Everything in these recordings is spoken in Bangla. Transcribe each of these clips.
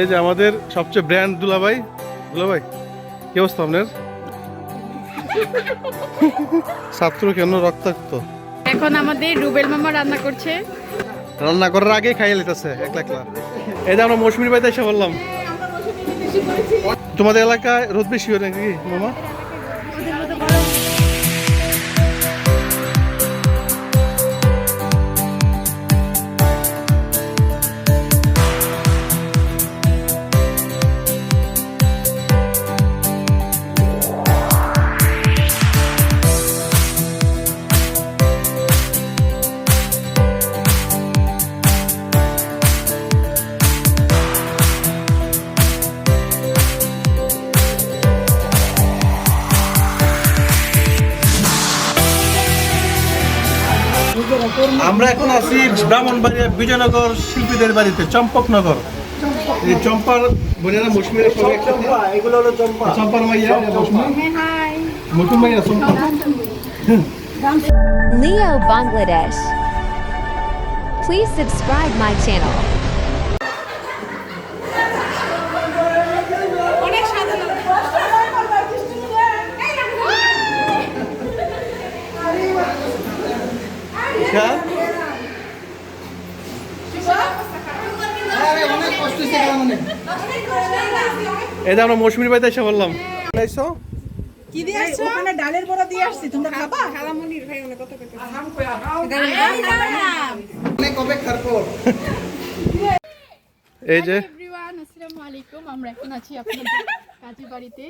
এই যে আমাদের সবচেয়ে ব্র্যান্ড দুলাভাই। দুলাভাই কি অবস্থা আপনার? ছাত্র কেন রক্তাক্ত? এখন আমাদের রুবেল মামা রান্না করছে। রান্না করার আগে খাইয়ে লিতেছে একলা একলা। এই যে আমরা মৌসুমীর বাড়িতে এসে বললাম। তোমাদের এলাকায় রোদ বেশি হয় নাকি মামা? আমরা এখন আছি ব্রাহ্মণবাড়িয়া বিজয়নগর শিল্পীদের বাড়িতে চম্পকনগর। এই চম্পার বোনেরা মৌসুমীর সবাই একসাথে। এগুলো হলো চম্পা। চম্পার মাইয়া মৌসুমী। মাইয়া চম্পা। Leo Bangladesh. Please subscribe my channel. হ্যাঁ এই যে আমরা মৌসুমীর বাড়িতে এসে বললাম। এসো। কি দিয়ে আসছো? ওখানে ডালের বড়া দিয়ে আসছি তোমরা খাবা? খালামুনির ভাই ওনে কত কত এই যে। এভরিওয়ান আসসালামু আলাইকুম। আমরা এখন আছি আপনাদের কাজী বাড়িতে।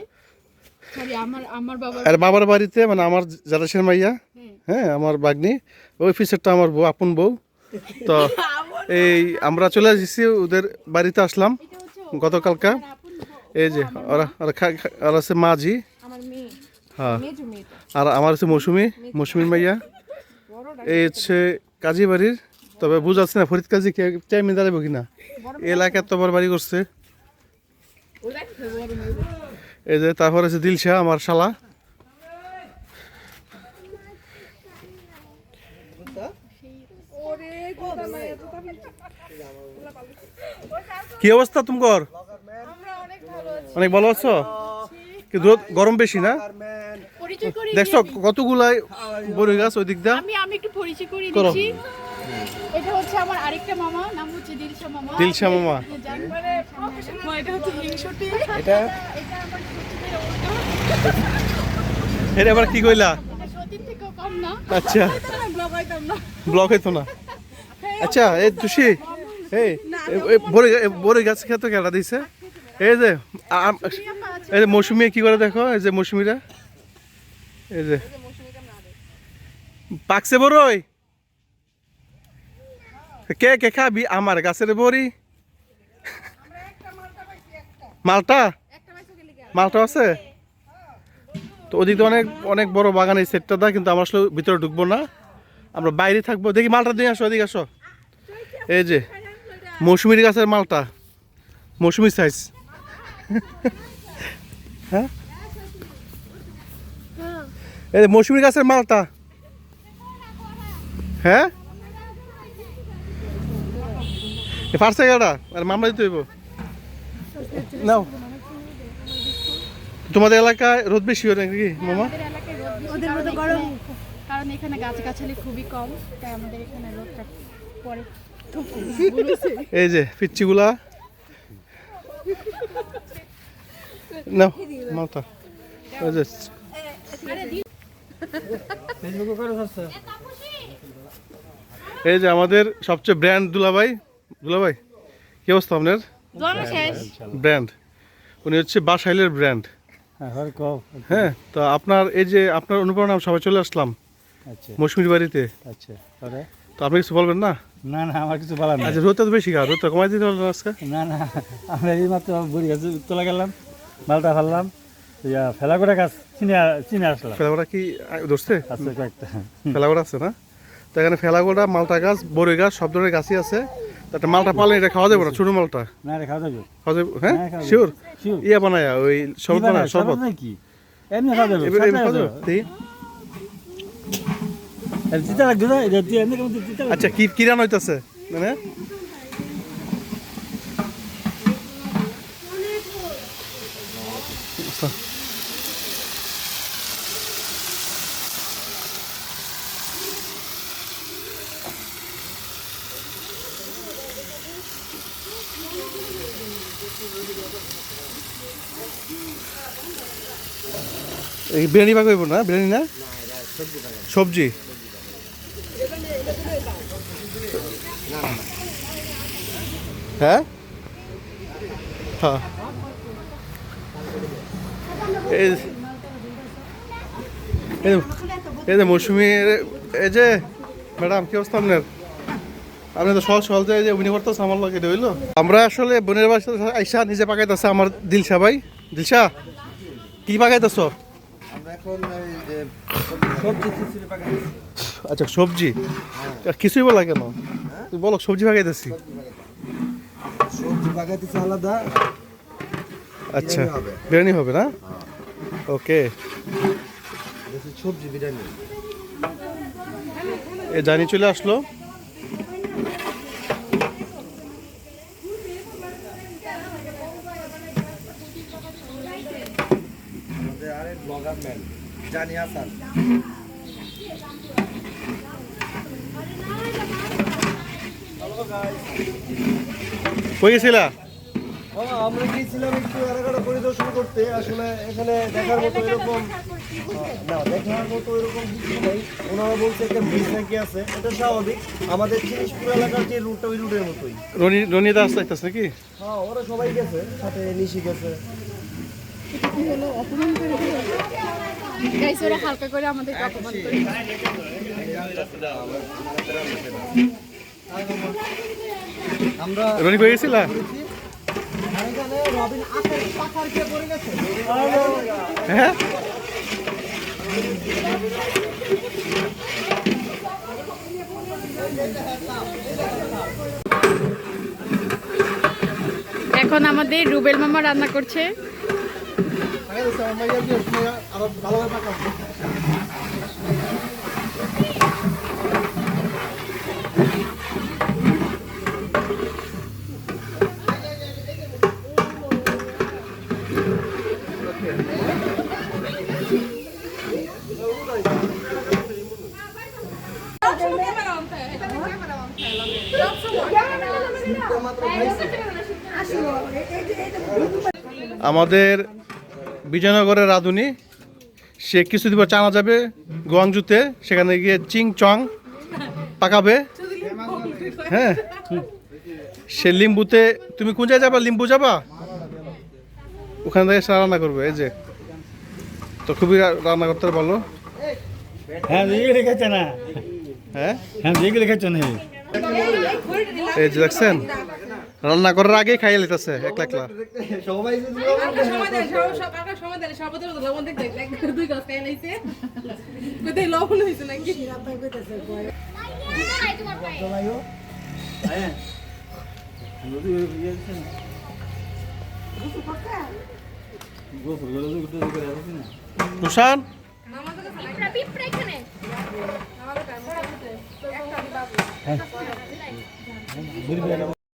সরি আমার আমার বাবার আর বাবার বাড়িতে মানে আমার জাদাসের মাইয়া। হ্যাঁ আমার বাগনি ওই ফিসেরটা আমার বউ আপন বউ। তো এই আমরা চলে এসেছি ওদের বাড়িতে আসলাম গতকালকা। এই যে ওরা ওরা হচ্ছে মাঝি। হ্যাঁ। আর আমার হচ্ছে মৌসুমি মৌসুমির মাইয়া। এই হচ্ছে কাজী বাড়ির। তবে বুঝাচ্ছে না ফরিদ কাজী কে টাইমে দাঁড়াবো কিনা? এলাকায় তো বড় বাড়ি করছে। এই যে তারপর আছে দিলশা আমার শালা। কি অবস্থা তোমার অনেক ভালো আছো? গরম বেশি না? দেখছ কতগুলাই বড়ই গাছ ওই দিক দা আমি আমি একটু পরিচয় করে। দিচ্ছি। এটা হচ্ছে আমার আরেকটা মামা নাম হচ্ছে দিলশা মামা। দিলশা মামা। আপনি জানেন professional- এটা হচ্ছে হিংসুটি এটা? এটা আমার সতীনের উল্টো এটা আবার কি কইলা? কম না। আচ্ছা। ব্লগ না। ব্লক হইতো না। আচ্ছা এই তুষি, এই বড়ি এই গাছ খেতে কেটা দিছে। এই যে এই যে মৌসুমি কি করে দেখো? এই যে মৌসুমিরা। এই যে। পাকছে বড়ই কে কে খাবি? আমার গাছের বড়ি মালটা? মালটা আছে? তো ওদিকে অনেক অনেক বড় বাগান এই সেটটা দা কিন্তু আমরা আসলে ভিতরে ঢুকবো না। আমরা বাইরে থাকব। দেখি মালটা দিয়ে আসো, এদিকে আসো। এই যে মৌসুমির গাছের মালটা মৌসুমি সাইজ হ্যাঁ? এই যে মৌসুমির গাছের মালটা। হ্যাঁ? এ পারছে গাড়া আর মামলা দিতে হইব। নাও। তোমাদের এলাকায় রোদ বেশি হয় নাকি মামা? আমাদের এলাকায় রোদ কারণ এখানে- গাছগাছালি খুবই কম তাই আমাদের এখানে রোদটা পরে এই যে পিচ্ছিগুলা নাও মালটা এই যে। এই যে আমাদের সবচেয়ে ব্র্যান্ড দুলাভাই। দুলাভাই কি অবস্থা আপনার? ব্র্যান্ড উনি হচ্ছে বাসাইলের ব্র্যান্ড হ্যাঁ তো আপনার এই যে আপনার অনুপ্রেরণা সবাই চলে আসলাম। আচ্ছা। মৌসুমীর বাড়িতে। আচ্ছা তো আপনি কিছু বলবেন না? না না আমার কিছু বলার আচ্ছা রোদটা তো বেশি গা রোদটা কমাই দিতে পারলেন আজকে? না না আমরা এই মাত্র বুড়ি গাছ তোলা গেলাম মালটা ফেললাম ইয়া ফেলা করে গাছ চিনে চিনে আসলাম। ফেলাগোড়া কি ধরছে? আছে কয়েকটা। ফেলাগোড়া আছে না? তো এখানে ফেলাগোড়া মালটা গাছ বড়ই গাছ সব ধরনের গাছই আছে। তো একটা মালটা পালে এটা খাওয়া যাবে না ছোট মালটা? না রে খাওয়া যাবে। খাওয়া যাবে? হ্যাঁ? হ্যাঁ। Sure Sure. ইয়ে বানায় ওই শরবত বানায়? শরবত? নাকি? এমনি খাওয়া যাবে খাওয়া যাবে? আচ্ছা কি কি রান মানে? এই বিরিয়ানি পাক হইব না? বিরিয়ানি না? সবজি। হ্যাঁ? হ্যাঁ। এই যে মৌসুমীর এই যে ম্যাডাম কি অবস্থা আপনার? আপনি তো সহজ সহজ যে অভিনয় করতেছে আমার লগে হইল? আমরা আসলে বোনের বাসা আইসা নিজে পাকাইতেছে আমার দিলশা ভাই। দিলশা কি পাকাইতেছ? আচ্ছা সবজি? কিছুই বলা কেন? তুই বলো সবজি পাকাইতেছি। সবজি পাকাইতেছে আলাদা আচ্ছা বিরিয়ানি হবে না? ওকে। সবজি বিরিয়ানি এ জানি চলে আসলো। জানি আসান কই গেছিলা? আমরা গিয়েছিলাম একটু এলাকাটা পরিদর্শন করতে। আসলে এখানে দেখার মতো এরকম না দেখার মতো এরকম কিছু নেই। ওনারা বলছে একটা ব্রিজ নাকি আছে। এটা স্বাভাবিক। আমাদের জিনিসপুর এলাকার যে রুটটা ওই রুটের মতোই। রনি রনি দাস চাইতেছে নাকি? হ্যাঁ ওরা সবাই গেছে। সাথে নিশি গেছে। হালকা করে আমাদের আমরা রনি কই গেছিলা? রবিন আকার পাখার কে পড়ে গেছে। হ্যাঁ? এখন আমাদের রুবেল মামা রান্না করছে। আমাদের বিজয়নগরের রাঁধুনি সে কিছুদিন পর চানা যাবে গোয়াংজুতে সেখানে গিয়ে চিং চং পাকাবে। হ্যাঁ। সে লিম্বুতে তুমি কোন জায়গায় যাবা? লিম্বু যাবা? ওখানে থেকে সে রান্না করবে এই যে। তো খুবই রান্না করতে ভালো হ্যাঁ যেগুলো খাইছে না। হ্যাঁ? হ্যাঁ যেগুলো খাইছে না। এই যে দেখছেন? রান্না করার আগেই খাইয়ে লিতেছে একলা একলা। সবাই খাই তুষান